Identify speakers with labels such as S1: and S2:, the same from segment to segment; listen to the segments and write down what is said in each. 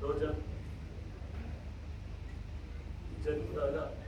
S1: Rồi chưa? Chân 哪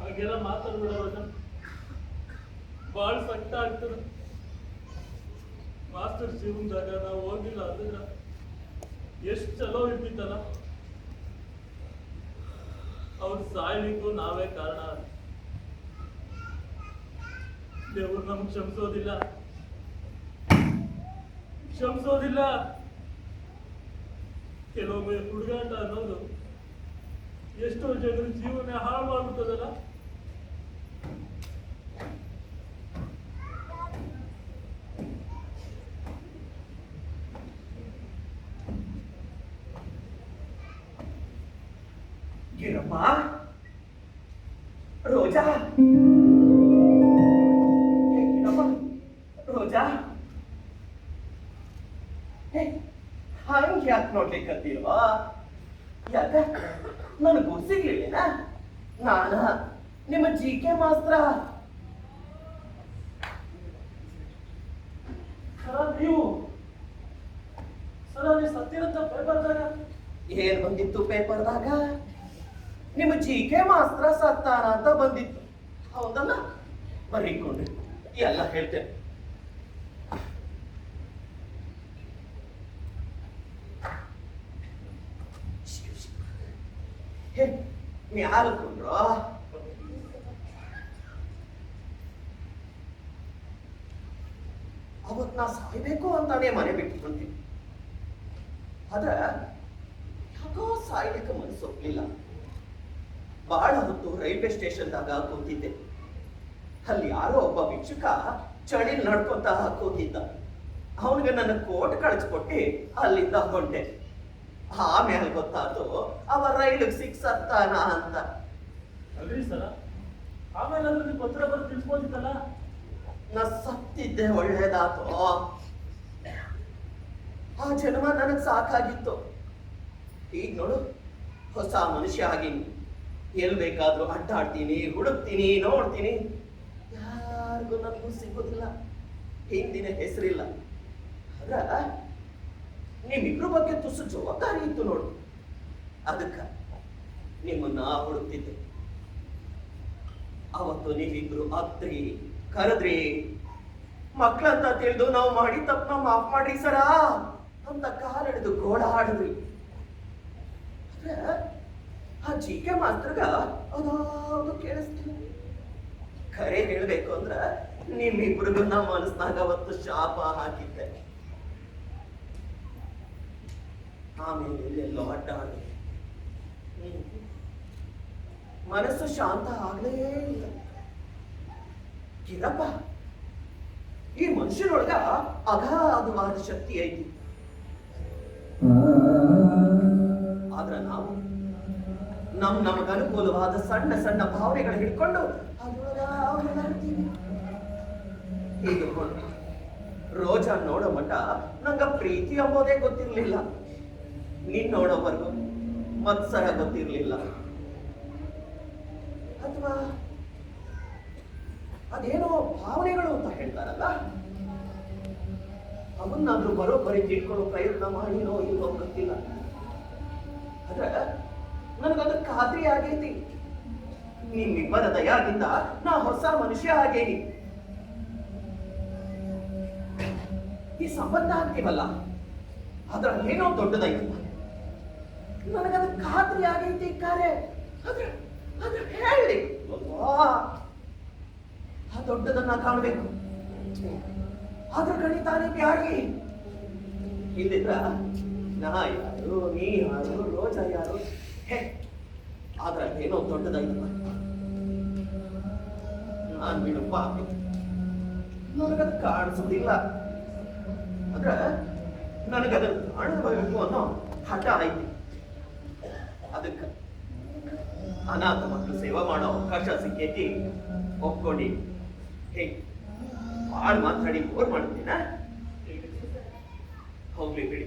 S2: ಹಾಗೆಲ್ಲ ಮಾತಾಡ್ಬೇಡ ರೋಜಾ ಭಾಳ ಆಗ್ತದ. ಮಾಸ್ತರ್ ಮಾಸ್ಟರ್ ಜೀವನದಾಗ ನಾವು ಹೋಗಿಲ್ಲ ಅಂದ್ರೆ ಎಷ್ಟು ಚಲೋ ಇರ್ತಿತ್ತಲ್ಲ. ಅವ್ರು ಸಾಯ್ಲಿಕ್ಕೂ ನಾವೇ ಕಾರಣ. ದೇವ್ರು ನಮ್ಗೆ ಕ್ಷಮಿಸೋದಿಲ್ಲ. ಕ್ಷಮಿಸೋದಿಲ್ಲ. ಕೆಲವೊಮ್ಮೆ ಹುಡುಗಾಟ ಅನ್ನೋದು ಎಷ್ಟೋ ಜನರ ಜೀವನ ಹಾಳು
S3: ಮಾಡುತ್ತದಲ್ಲ ರೋಜಾ. ಯಾಕೆ ನೋಡ್ಲಿಕ್ಕತ್ತೀಲ್ವಾ? ಯಾಕ ನನ್ ಸಿಗ್ಲಿಲ್ಲ ನಾನ? ನಿಮ್ಮ ಜಿ ಕೆ ಮಾಸ್ತ್ರ?
S2: ಸರ, ನೀವು? ಸರ, ನೀವು ಸತ್ತಿರಂತ ಪೇಪರ್ದಾಗ?
S3: ಏನ್ ಬಂದಿತ್ತು ಪೇಪರ್ದಾಗ? ನಿಮ್ಮ ಜಿ ಕೆ ಮಾಸ್ತ್ರ ಸತ್ತಾನ ಅಂತ ಬಂದಿತ್ತು. ಹೌದಲ್ಲ? ಬರೀಕೊಂಡ್ರಿ ಎಲ್ಲ ಹೇಳ್ತೇನೆ. ಹೇ ಮ್ಯಾಲ್ಕೊಂಡ್ರ ಅವತ್ ನಾ ಸಾಯ್ಬೇಕು ಅಂತಾನೆ ಮನೆ ಬಿಟ್ಟು ಬಂದಿದ್ದೆ ಆದ್ರೆ ಯಾಕೋ ಸಾಯ್ಲಿಕ್ಕೆ ಮನಸ್ಸು ಒಪ್ಲಿಲ್ಲ ಬಹಳ ಹೊತ್ತು ರೈಲ್ವೆ ಸ್ಟೇಷನ್ದಾಗ ಕೂತಿದ್ದೆ. ಅಲ್ಲಿ ಯಾರೋ ಒಬ್ಬ ಭಿಕ್ಷುಕ ಚಳಿ ನಡ್ಕೊಂತ ಕೂತಿದ್ದ. ಅವನಿಗೆ ನನ್ನ ಕೋಟ್ ಕಳಿಸ್ಕೊಟ್ಟು ಅಲ್ಲಿಂದ ಹೊಂಟೆ. ಆಮೇಲೆ ಗೊತ್ತಾಯ್ತು ಅವ ರೈಲಿಗೆ ಸಿಕ್ಸತ್ತಾನ ಅಂತ.
S2: ಅಲ್ರಿ ಸರ ಆಮೇಲೆ ಅಂದ್ರೆ ಪತ್ರ ತಿಳಿಸ್ಬೋದಿತ್ತಲ್ಲ
S3: ನಾ ಸತ್ತಿದ್ದೆ ಒಳ್ಳೇದಾತು. ಆ ಜನ್ಮ ನನಗ್ ಸಾಕಾಗಿತ್ತು. ಈಗ ನೋಡು ಹೊಸ ಮನುಷ್ಯ ಆಗಿನಿ. ಎಲ್ ಬೇಕಾದ್ರೂ ಅಡ್ಡಾಡ್ತೀನಿ ಹುಡುಕ್ತೀನಿ ನೋಡ್ತೀನಿ. ಯಾರಿಗೂ ನನಗೂ ಸಿಗೋದಿಲ್ಲ. ಹಿಂದಿನ ಹೆಸರಿಲ್ಲ. ಆದ್ರ ನಿಮ್ಮಿಬ್ರ ಬಗ್ಗೆ ತುಸು ಜವಾಬ್ದಾರಿ ಇತ್ತು ನೋಡಿ. ಅದಕ್ಕ ನಿಮ್ಮನ್ನ ಹುಡುಕ್ತಿದ್ದೆ. ಅವತ್ತು ನೀವಿಬ್ರು ಅತ್ರಿ, ಕರೆದ್ರಿ. ಮಕ್ಳಂತ ತಿಳಿದು ನಾವು ಮಾಡಿ ತಪ್ಪನ ಮಾಫ್ ಮಾಡ್ರಿ ಸರಾ ಅಂತ ಕಾಲಿಡಿದು ಗೋಳ ಹಾಡಿದ್ರಿ. ಆ ಜಿ ಕೆ ಅದು ಅದಾವುದು ಕೇಳಿಸ್ತಿಲ್ಲ ಖರೆ ಹೇಳ್ಬೇಕು ಅಂದ್ರ ನಿಮ್ಮಿಬ್ರಿಗೂ ನಮ್ಮ ಮನಸ್ನಾಗ ಅವತ್ತು ಶಾಪ ಹಾಕಿದ್ದೆ. ಆಮೇಲೆ ಎಲ್ಲೆಲ್ಲೋ. ಮನಸ್ಸು ಶಾಂತ ಆಗ್ಲೇ ಇಲ್ಲ. ಕಿರಪ್ಪ ಈ ಮನುಷ್ಯನೊಳಗ ಅಗಾಧವಾದ ಶಕ್ತಿ ಐತಿ. ಆದ್ರ ನಾವು ನಮ್ ನಮಗ ಅನುಕೂಲವಾದ ಸಣ್ಣ ಸಣ್ಣ ಭಾವನೆಗಳು ಹಿಡ್ಕೊಂಡು ಹೀಗೆ ರೋಜಾ ನೋಡೋ ಮಟ್ಟ ನಂಗ ಪ್ರೀತಿ ಅಂಬೋದೇ ಗೊತ್ತಿರ್ಲಿಲ್ಲ. ನೀನ್ ನೋಡೋವರೆಗೂ ಮತ್ಸರ ಗೊತ್ತಿರಲಿಲ್ಲ. ಅಥವಾ ಅದೇನೋ ಭಾವನೆಗಳು ಅಂತ ಹೇಳ್ತಾರಲ್ಲ? ಅವನ್ನಾದ್ರೂ ಬರೋಬ್ಬರಿ ತಿಳ್ಕೊಳ್ಳೋ ಪ್ರಯತ್ನ ಮಾಡಿನೋ ಇಲ್ವೋ ಗೊತ್ತಿಲ್ಲ. ಆದ್ರೆ ನನಗದು ಖಾತ್ರಿ ಆಗೈತಿ. ನಿಮ್ಮಿಬ್ಬರ ದಯಾದಿಂದ ನಾ ಹೊಸ ಮನುಷ್ಯ ಆಗೇನಿ. ಈ ಸಂಬಂಧ ಆಗ್ತೀವಲ್ಲ ಅದ್ರ ಅದ್ರಲ್ಲೇನೋ ದೊಡ್ಡದೈತಲ್ಲ ನನಗದ ಖಾತ್ರಿ ಆಗೈತಿ ಕಾರ್ಯ. ಆದ್ರೆ ಆದ್ರೆ ಹೇಳಿ? ಆ ದೊಡ್ಡದನ್ನ ಕಾಣಬೇಕು. ಅದ್ರ ಕಣಿತಾನೆ ಬ್ಯಾಗಿ ಇಲ್ಲಿದ್ರ ನಾ ಯಾರು ನೀ ಯಾರು ರೋಜ ಯಾರು? ಹೇ ಆದ್ರೆ ಏನೋ ದೊಡ್ಡದಾಯ್ತಲ್ಲ ನಾನ್ ಬಿಡು ಪಾಪಿ. ನನಗದು ಕಾಣಿಸೋದಿಲ್ಲ ಆದ್ರೆ ನನಗದನ್ನು ಕಾಣಬೇಕು ಅನ್ನೋ ಹಠ ಐತಿ ಅದಕ್ಕೆ ಅನಾಥ ಮಕ್ಕಳು ಸೇವಾ ಮಾಡೋ ಅವಕಾಶ ಸಿಕ್ಕೈತಿ. ಒಪ್ಕೊಂಡಿ. ಹೇ ಬಾಳ್ ಮಾತಾಡಿ ಬೋರ್ ಮಾಡ್ತೀನ ಹೋಗ್ಲಿ ಬಿಡಿ.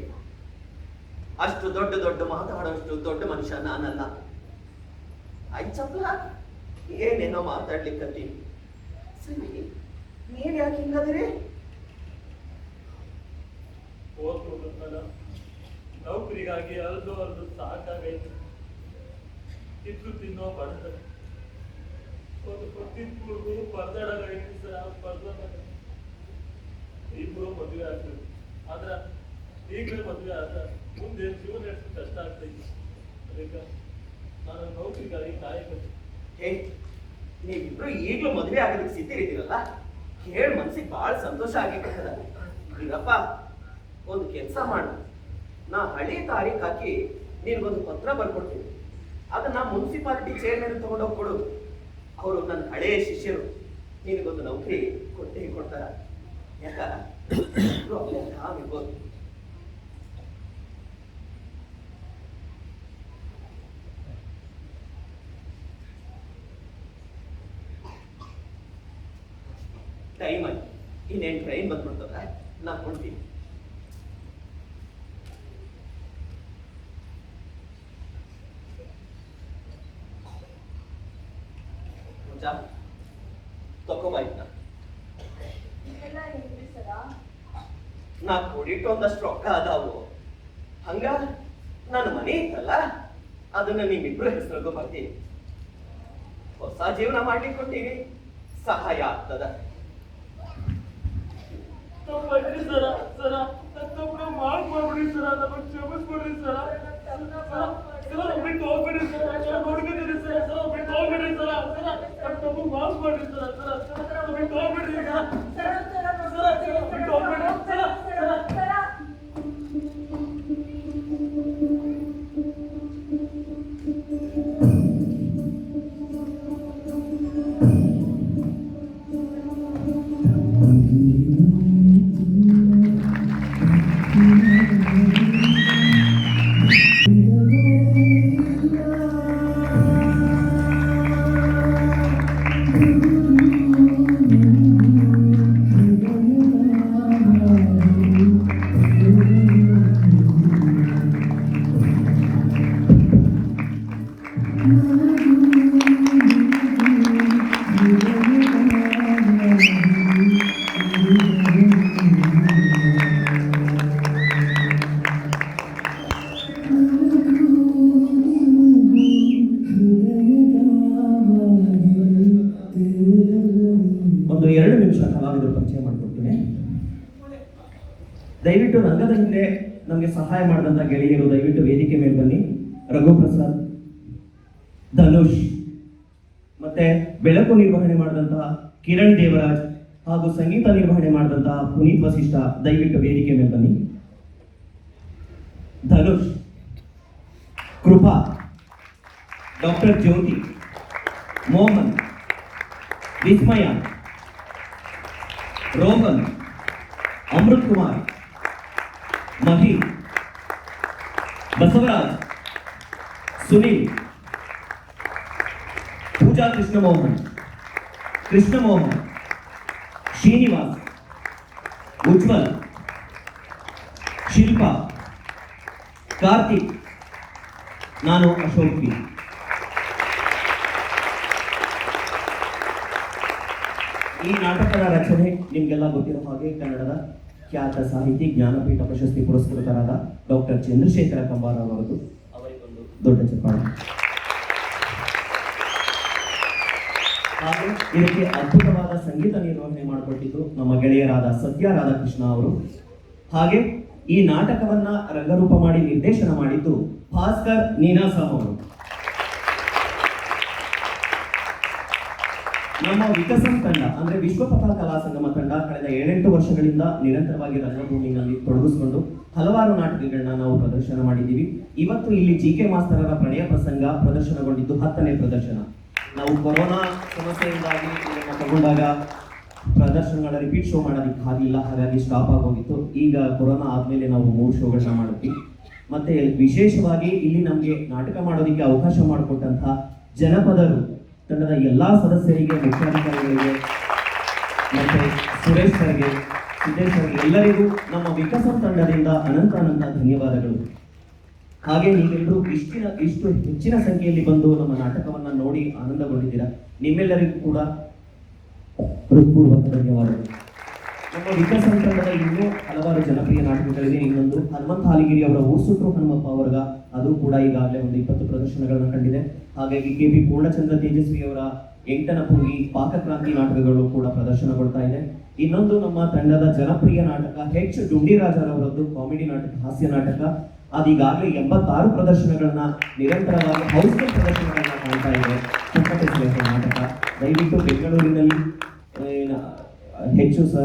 S3: ಅಷ್ಟು ದೊಡ್ಡ ದೊಡ್ಡ ಮಾತಾಡೋಷ್ಟು ದೊಡ್ಡ ಮನುಷ್ಯ ನಾನಲ್ಲ. ಆಯ್ತು ಚಪ್ಲ? ಏನೇನೋ ಮಾತಾಡ್ಲಿಕ್ಕತ್ತೀನಿ ಸರಿ ನೀವ್ ಯಾಕೆ ಹಿಂಗಾದ್ರೆ?
S2: ನೌಕರಿಗಾಗಿ ಅಲ್ದು ಅಲ್ದು ಸಾಕಾಗೈತೆ. ಇದ್ದು ತಿನ್ನೋ ಬಡದ ಒಂದು ಹುಡುಗರು ಪರದಾಡಗೈತಿ ಸರ್ ಪರದಾಡ ಇಬ್ರು ಮದುವೆ ಆಗ್ತದೆ ಆದ್ರ ಈಗಲೇ ಮದುವೆ ಆದ್ರ ಮುಂದೆ ಜೀವನ ಎಷ್ಟು ಕಷ್ಟ ಆಗ್ತೈತಿ ಅದಕ್ಕೆ ನಾನು ನೌಕರಿಗಾಗಿ ಕಾಯಬೇಕು.
S3: ಹೇ, ನೀವಿಬ್ರು ಈಗಲೂ ಮದುವೆ ಆಗೋದಕ್ಕೆ ಸಿದ್ಧಿರಿದ್ದೀರಲ್ಲ? ಕೇಳಿ ಮನ್ಸಿಗೆ ಬಹಳ ಸಂತೋಷ ಆಗಿರ್ತದ ಈಗಪ್ಪ ಒಂದು ಕೆಲಸ ಮಾಡು. ನಾ ಹಳೆ ತಾರೀಖು ಹಾಕಿ ನಿನ್ಗೊಂದು ಪತ್ರ ಬರ್ಕೊಡ್ತೀನಿ. ಅದನ್ನ ಮುನ್ಸಿಪಾಲಿಟಿ ಚೇರ್ಮನ್ ತಗೊಂಡೋಗಿ ಕೊಡು. ಅವರು ನನ್ನ ಹಳೆಯ ಶಿಷ್ಯರು. ನಿನಗೊಂದು ನೌಕರಿ ಕೊಟ್ಟೇ ಕೊಡ್ತಾರ. ಯಾಕ? ಟೈಮ್ ಆಯ್ತು. ಇನ್ನೇನು ಟ್ರೈನ್ ಬಂದ್ಬಿಡ್ತದ? ನಾ ಕೊಡ್ತೀನಿ ಪೂಜಾ ತಕೋಬಾಯ್ತ
S1: ಇದೆಲ್ಲ ಏನ್ರಿ ಸರ
S3: ನಾ ಒಂದಷ್ಟು ರೊಕ್ಕ ಅದಾವು. ಹಂಗ ನನ್ನ ಮನೆ ಇತ್ತಲ್ಲ, ಅದನ್ನ ನಿಮ್ಮಿಬ್ರು ಹೆಸರು ಬರ್ತೀನಿ ಹೊಸ ಜೀವನ ಮಾಡ್ಲಿಕ್ಕೆ ಸಹಾಯ ಆಗ್ತದ.
S2: ತಪ್ಪಾಗ್ರಿ ಸರ ಸರ ಮಾಡ್ಬಿಡಿ ಸರ ನಮಗೆ ಕ್ಷಮಿಸ್ಬಿಡ್ರಿ ಸರ. ಸರ ಬಿಟ್ಟು ಸರ್ ಸರ ನೋಡ್ಕೊಂಡಿರಿ ಸರ ಸರ ಬಿಟ್ಟು ಸರ್, ಸರ ಸರ ತಪ್ಪು ಮಾಫ್ ಮಾಡ್ರಿ ಸರ ಸರ ಸರ ಸರ
S1: ಸರ ಸರ.
S3: ಎರಡು ನಿಮಿಷ ಕಲಾವಿದರು ಪರಿಚಯ ಮಾಡಿಕೊಡ್ತೀನಿ. ದಯವಿಟ್ಟು ರಂಗದ ಹಿಂದೆ ನಮಗೆ ಸಹಾಯ ಮಾಡಿದಂಥ ಗೆಳೆಯರು, ದಯವಿಟ್ಟು ವೇದಿಕೆ ಮೇಲೆ ಬನ್ನಿ. ರಘುಪ್ರಸಾದ್, ಧನುಷ್ ಮತ್ತೆ ಬೆಳಕು ನಿರ್ವಹಣೆ ಮಾಡಿದಂತಹ ಕಿರಣ್ ದೇವರಾಜ್ ಹಾಗೂ ಸಂಗೀತ ನಿರ್ವಹಣೆ ಮಾಡಿದಂತಹ ಪುನೀತ್ ವಸಿಷ್ಠ, ದಯವಿಟ್ಟು ವೇದಿಕೆ ಮೇಲೆ ಬನ್ನಿ. ಧನುಷ್, ಕೃಪಾ, ಡಾಕ್ಟರ್ ಜ್ಯೋತಿ, ಮೋಹನ್, ವಿಸ್ಮಯ ರೋಹನ್ ಅಮೃತ್ ಕುಮಾರ್ ಮಹಿ ಬಸವರಾಜ್ ಸುನೀಲ್ ಪೂಜಾ ಕೃಷ್ಣಮೋಹನ್ ಕೃಷ್ಣಮೋಹನ್ ಶ್ರೀನಿವಾಸ್ ಉಜ್ವಲ್ ಶಿಲ್ಪಾ ಕಾರ್ತಿಕ್ ನಾನು ಅಶೋಕ್ ಪಿ ಈ ನಾಟಕದ ರಚನೆ ನಿಮ್ಗೆಲ್ಲ ಗೊತ್ತಿರೋ ಹಾಗೆ ಕನ್ನಡದ ಖ್ಯಾತ ಸಾಹಿತಿ, ಜ್ಞಾನಪೀಠ ಪ್ರಶಸ್ತಿ ಪುರಸ್ಕೃತರಾದ ಡಾಕ್ಟರ್ ಚಂದ್ರಶೇಖರ ಕಂಬಾರ ಅವರದು. ಅವರಿಗೊಂದು ದೊಡ್ಡ ಚಪ್ಪಾಳೆ. ಹಾಗೆ ಇದಕ್ಕೆ ಅದ್ಭುತವಾದ ಸಂಗೀತ ನಿರ್ವಹಣೆ ಮಾಡಿಕೊಟ್ಟಿದ್ದು ನಮ್ಮ ಗೆಳೆಯರಾದ ಸತ್ಯ ರಾಧಾಕೃಷ್ಣ ಅವರು. ಹಾಗೆ ಈ ನಾಟಕವನ್ನ ರಂಗರೂಪ ಮಾಡಿ ನಿರ್ದೇಶನ ಮಾಡಿದ್ದು ಭಾಸ್ಕರ್ ನೀನಾಸಾಮ್ ಅವರು. ನಮ್ಮ ವಿಕಸನ್ ತಂಡ ಅಂದ್ರೆ ವಿಶ್ವಪಥ ಕಲಾ ಸಂಗಮ ತಂಡ ಕಳೆದ ಏಳೆಂಟು ವರ್ಷಗಳಿಂದ ನಿರಂತರವಾಗಿ ರಂಗಭೂಮಿನಲ್ಲಿ ತೊಡಗಿಸಿಕೊಂಡು ಹಲವಾರು ನಾಟಕಗಳನ್ನ ನಾವು ಪ್ರದರ್ಶನ ಮಾಡಿದ್ದೀವಿ. ಇವತ್ತು ಇಲ್ಲಿ ಜಿ ಕೆ ಮಾಸ್ತರರ ಪ್ರಣಯ ಪ್ರಸಂಗ ಪ್ರದರ್ಶನಗೊಂಡಿದ್ದು ಹತ್ತನೇ ಪ್ರದರ್ಶನ. ನಾವು ಕೊರೋನಾ ಸಮಸ್ಯೆಯಿಂದಾಗಿ ತಗೊಂಡಾಗ ಪ್ರದರ್ಶನಗಳ ರಿಪೀಟ್ ಶೋ ಮಾಡೋದಕ್ಕೆ ಆಗಿಲ್ಲ ಹಾಗಾಗಿ ಸ್ಟಾಪ್ ಆಗೋಗಿತ್ತು. ಈಗ ಕೊರೋನಾ ಆದ್ಮೇಲೆ ನಾವು ಮೂರು ಶೋಗಳನ್ನ ಮಾಡಿದ್ವಿ ಮತ್ತೆ ವಿಶೇಷವಾಗಿ ಇಲ್ಲಿ ನಮಗೆ ನಾಟಕ ಮಾಡೋದಕ್ಕೆ ಅವಕಾಶ ಮಾಡಿಕೊಟ್ಟಂತಹ ಜನಪದರು ತಂಡದ ಎಲ್ಲ ಸದಸ್ಯರಿಗೆ, ಮುಖ್ಯಾಧಿಕಾರಿಗಳಿಗೆ, ಮತ್ತೆ ಸುರೇಶ್ ಸರ್ಗೆ, ಸಿದ್ದೇಶ್ ಸರ್ಗೆ ಎಲ್ಲರಿಗೂ ನಮ್ಮ ವಿಕಸನ ತಂಡದಿಂದ ಅನಂತ ಅನಂತ ಧನ್ಯವಾದಗಳು. ಹಾಗೆ ನೀವೆಲ್ಲರೂ ಇಷ್ಟಿನ, ಇಷ್ಟು ಹೆಚ್ಚಿನ ಸಂಖ್ಯೆಯಲ್ಲಿ ಬಂದು ನಮ್ಮ ನಾಟಕವನ್ನು ನೋಡಿ ಆನಂದಗೊಂಡಿದ್ದೀರಾ. ನಿಮ್ಮೆಲ್ಲರಿಗೂ ಕೂಡ ಹೃತ್ಪೂರ್ವಕ ಧನ್ಯವಾದಗಳು. ನಮ್ಮ ವಿಕಸನ ತಂಡದ ಇನ್ನೂ ಹಲವಾರು ಜನಪ್ರಿಯ ನಾಟಕಗಳಿವೆ. ಇನ್ನೊಂದು ಹನುಮಂತ ಹಾಲಿಗಿರಿ ಅವರ ಊಸುಟ್ರು ಹನುಮಪ್ಪ ಅವರ್ಗ. ಅದು ಕೂಡ ಈಗಾಗಲೇ ಒಂದು ಇಪ್ಪತ್ತು ಪ್ರದರ್ಶನಗಳನ್ನು ಕಂಡಿದೆ. ಹಾಗಾಗಿ ಕೆ ಬಿ ಪೂರ್ಣಚಂದ್ರ ತೇಜಸ್ವಿ ಅವರ ಎಂಟನ ಪುಂಗಿ ಪಾಕಕ್ರಾಂತಿ ನಾಟಕಗಳು ಕೂಡ ಪ್ರದರ್ಶನಗೊಳ್ತಾ ಇದೆ. ಇನ್ನೊಂದು ನಮ್ಮ ತಂಡದ ಜನಪ್ರಿಯ ನಾಟಕ, ಹೆಚ್ ಡುಂಡಿರಾಜರವರದ್ದು ಕಾಮಿಡಿ ನಾಟಕ, ಹಾಸ್ಯ ನಾಟಕ. ಅದೀಗಾಗಲೇ ಎಂಬತ್ತಾರು ಪ್ರದರ್ಶನಗಳನ್ನ ನಿರಂತರವಾಗಿ ಹೌಸ್ಫುಲ್ ಪ್ರದರ್ಶನಗಳನ್ನ ಕಾಣ್ತಾ ಇದೆ. ನಾಟಕ. ದಯವಿಟ್ಟು ಬೆಂಗಳೂರಿನಲ್ಲಿ ಹೆಚ್ಚು ಸ,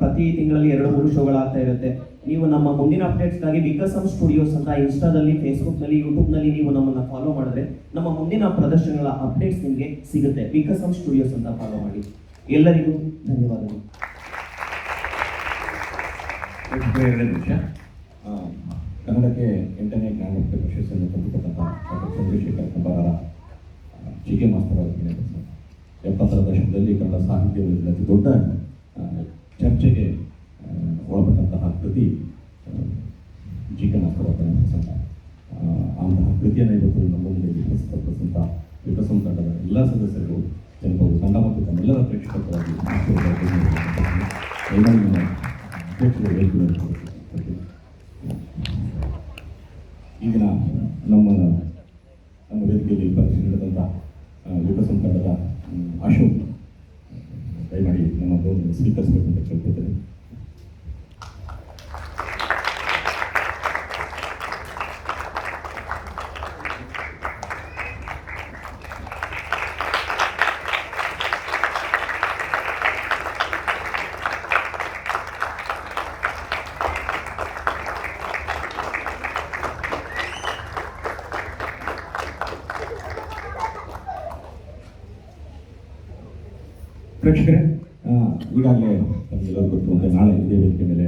S3: ಪ್ರತಿ ತಿಂಗಳಲ್ಲಿ ಎರಡು, ಮೂರು ಶೋಗಳಾಗ್ತಾ ಇರುತ್ತೆ. ನೀವು ನಮ್ಮ ಮುಂದಿನ ಅಪ್ಡೇಟ್ಸ್ಗಾಗಿ ವಿಕಸಮ್ ಸ್ಟುಡಿಯೋಸ್ ಅಂತ ಇನ್ಸ್ಟಾದಲ್ಲಿ, ಫೇಸ್ಬುಕ್ನಲ್ಲಿ, ಯೂಟ್ಯೂಬ್ನಲ್ಲಿ ನೀವು ನಮ್ಮನ್ನ ಫಾಲೋ ಮಾಡಿದ್ರೆ ನಮ್ಮ ಮುಂದಿನ ಪ್ರದರ್ಶನಗಳ ಅಪ್ಡೇಟ್ಸ್ ನಿಮಗೆ ಸಿಗುತ್ತೆ. ವಿಕಸಮ್ ಸ್ಟುಡಿಯೋಸ್ ಅಂತ ಫಾಲೋ ಮಾಡಿ. ಎಲ್ಲರಿಗೂ ಧನ್ಯವಾದಗಳು.
S4: ಕನ್ನಡಕ್ಕೆ ಎಂಟನೇ ಜ್ಞಾನಪೀಠ ಪ್ರಶಸ್ತಿಯನ್ನು ತಂದುಕೊಟ್ಟಂಥ doctor Chandrashekhar Kambar G K master ಎಪ್ಪತ್ತರ ದಶಕದಲ್ಲಿ ಕನ್ನಡ ಸಾಹಿತ್ಯದಲ್ಲಿ ಅತಿ ದೊಡ್ಡ ಚರ್ಚೆಗೆ ಒಳಪಟ್ಟಂತಹ ಕೃತಿ ಜಿ ಕೆ ಮಾಸ್ತರ್ ಅವರ ಪ್ರಸಂಗ ಅಂತಹ ಕೃತಿಯನ್ನು ಇವತ್ತು ನಮ್ಮ ಮುಂದೆ ವಿಕಸಿತಪಡಿಸಿದಂಥ ವಿಕಸನ ತಂಡದ ಎಲ್ಲ ಸದಸ್ಯರು ಜನಪದ ತಂಡ ಮತ್ತು ತಮ್ಮೆಲ್ಲರ ಪ್ರೇಕ್ಷಕರಾಗಿ ಅಧ್ಯಕ್ಷರ ಪ್ರೇಕ್ಷಕರೇ ಆ, ಈಗಾಗಲೇ ತಮಗೆಲ್ಲರಿಗೂ ಗೊತ್ತಿರುವಂತೆ ನಾಳೆ ಇದೇ ವೇದಿಕೆ ಮೇಲೆ